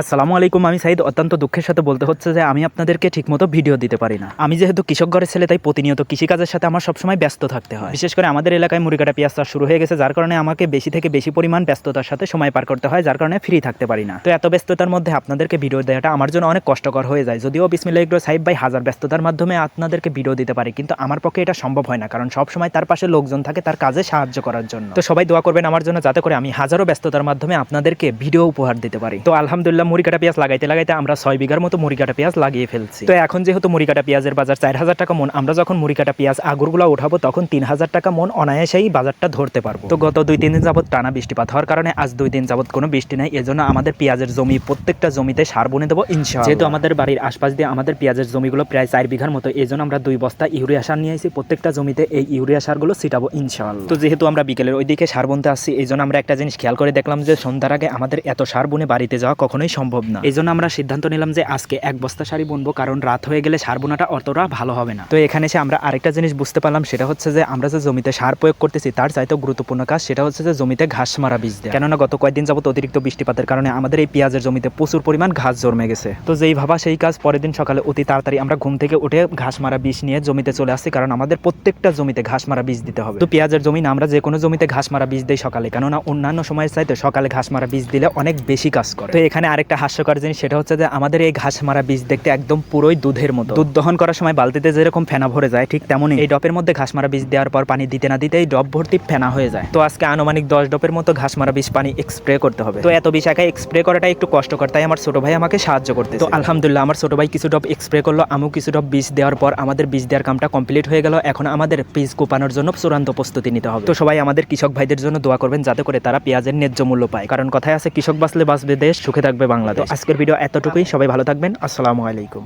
আসসালামু আলাইকুম, আমি সাইদ। অত্যন্ত দুঃখের সাথে বলতে হচ্ছে যে আমি আপনাদেরকে ঠিকমতো ভিডিও দিতে পারি না। আমি যেহেতু কৃষক ঘরের ছেলে, তাই প্রতিনিয়ত কৃষিকাজের সাথে আমার সবসময় ব্যস্ত থাকতে হয়। বিশেষ করে আমাদের এলাকায় মুড়িকাটা পেঁয়াজ চাষ শুরু হয়ে গেছে, যার কারণে আমাকে বেশি থেকে বেশি পরিমাণ ব্যস্ততার সাথে সময় পার করতে হয়, যার কারণে ফ্রি থাকতে পারি না। তো এত ব্যস্ততার মধ্যে আপনাদেরকে ভিডিও দেওয়াটা আমার জন্য অনেক কষ্টকর হয়ে যায়। যদিও বিসমিল্লা ইগরো সাহেব ভাই হাজার ব্যস্ততার মাধ্যমে আপনাদেরকে ভিডিও দিতে পারি, কিন্তু আমার পক্ষে এটা সম্ভব হয় না, কারণ সবসময় তার পাশে লোকজন থাকে তার কাজে সাহায্য করার জন্য। তো সবাই দোয়া করবেন আমার জন্য, যাতে করে আমি হাজারো ব্যস্ততার মাধ্যমে আপনাদেরকে ভিডিও উপহার দিতে পারি। তো আলহামদুলিল্লাহ মুড়িকাটা পেঁয়াজ লাগাইতে লাগাইতে আমরা ছয় বিঘার মতো মুড়িকাটা পেঁয়াজ লাগিয়ে ফেলছি। তো এখন যেহেতু মুড়িকাটা পেঁয়াজের বাজার চার হাজার টাকা মন, আমরা যখন মুড়িকাটা পেঁয়াজ আগুরগুলো উঠাবো, তখন তিন হাজার টাকা মন অনায়াসেই বাজারটা ধরতে পারব। তো গত দুই, তিন দিন যাবত টানা বৃষ্টিপাত হওয়ার কারণে আজ দুই দিন যাবত কোনো বৃষ্টি নাই, এজন্য আমাদের পেঁয়াজের জমি প্রত্যেকটা জমিতে সার বনে দেবো, ইনশাআল্লাহ। যেহেতু আমাদের বাড়ির আশপাশ দিয়ে আমাদের পেঁয়াজের জমিগুলো প্রায় চার বিঘার মতো এই জন্য আমরা দুই বস্তা ইউরিয়া সার নিয়ে আসি প্রত্যেকটা জমিতে এই ইউরিয়া সারগুলো ছিটাবো, ইনশাআল্লাহ। তো যেহেতু আমরা বিকেলের ওই দিকে সার বনতে আসছি এই জন্য আমরা একটা জিনিস খেয়াল করে দেখলাম যে সন্ধ্যার আগে আমাদের এত সার বনে বাড়িতে যাওয়া কখনোই সম্ভব না। এই জন্য আমরা সিদ্ধান্ত নিলাম যে আজকে এক বস্তা শাড়ি বুনবো, কারণ রাত হয়ে গেলে সার বোনাটা অতটা ভালো হবে না। তো এখানে এসে আমরা আরেকটা জিনিস বুঝতে পারলাম, সেটা হচ্ছে যে আমরা যে জমিতে সার প্রয়োগ করতেছি, তার চাইতেও গুরুত্বপূর্ণ কাজ সেটা হচ্ছে যে জমিতে ঘাস মারা বীজ দেয়। কেননা গত কয়েকদিন যাবত অতিরিক্ত বৃষ্টিপাতের কারণে আমাদের এই পেঁয়াজের জমিতে প্রচুর পরিমাণ ঘাস জন্মে গেছে। তো যেই ভাবা সেই কাজ পরের দিন সকালে অতি তাড়াতাড়ি আমরা ঘুম থেকে উঠে ঘাস মারা বীজ নিয়ে জমিতে চলে আসছি, কারণ আমাদের প্রত্যেকটা জমিতে ঘাস মারা বীজ দিতে হবে। তো পেঁয়াজের জমি না আমরা যে কোনো জমিতে ঘাস মারা বীজ দেই সকালে, কেননা অন্যান্য সময়ের চাইতে সকালে ঘাস মারা বীজ দিলে অনেক বেশি কাজ করে। তো এখানে আরেকটা হাস্যকর জিনিস, সেটা হচ্ছে যে আমাদের এই ঘাস মারা বীজ দেখতে একদম পুরোই দুধের মতো। দুধ দহন করার সময় বালতিতে যেরকম ফেনা ভরে যায়, ঠিক তেমনই এই ডপের মধ্যে ঘাস মারা বীজ দেওয়ার পর পানি দিতে না দিতেই ডপ ভর্তি ফেনা হয়ে যায়। তো আজকে আনুমানিক দশ ডপের মতো ঘাস মারা বীজ পানি স্প্রে করতে হবে। তো এত বিষ একাই স্প্রে করাটা একটু কষ্টকর, তাই আমার ছোট ভাই আমাকে সাহায্য করতে তো আলহামদুলিল্লাহ, আমার ছোট ভাই কিছু ডপ স্প্রে করল, আমিও কিছু ডপ বীজ দেওয়ার পর আমাদের বীজ দেওয়ার কামটা কমপ্লিট হয়ে গেল। এখন আমাদের বীজ কোপানোর জন্য চূড়ান্ত প্রস্তুতি নিতে হবে। তো সবাই আমাদের কৃষক ভাইদের জন্য দোয়া করবেন, যাতে করে তারা পেঁয়াজের ন্যায্য মূল্য পায়। কারণ কথায় আছে, কৃষক বাঁচলে বাঁচবে দেশ, সুখে থাকবে বাংলাদেশ। আজকের ভিডিও এতটুকুই। সবাই ভালো থাকবেন। আসসালামু আলাইকুম।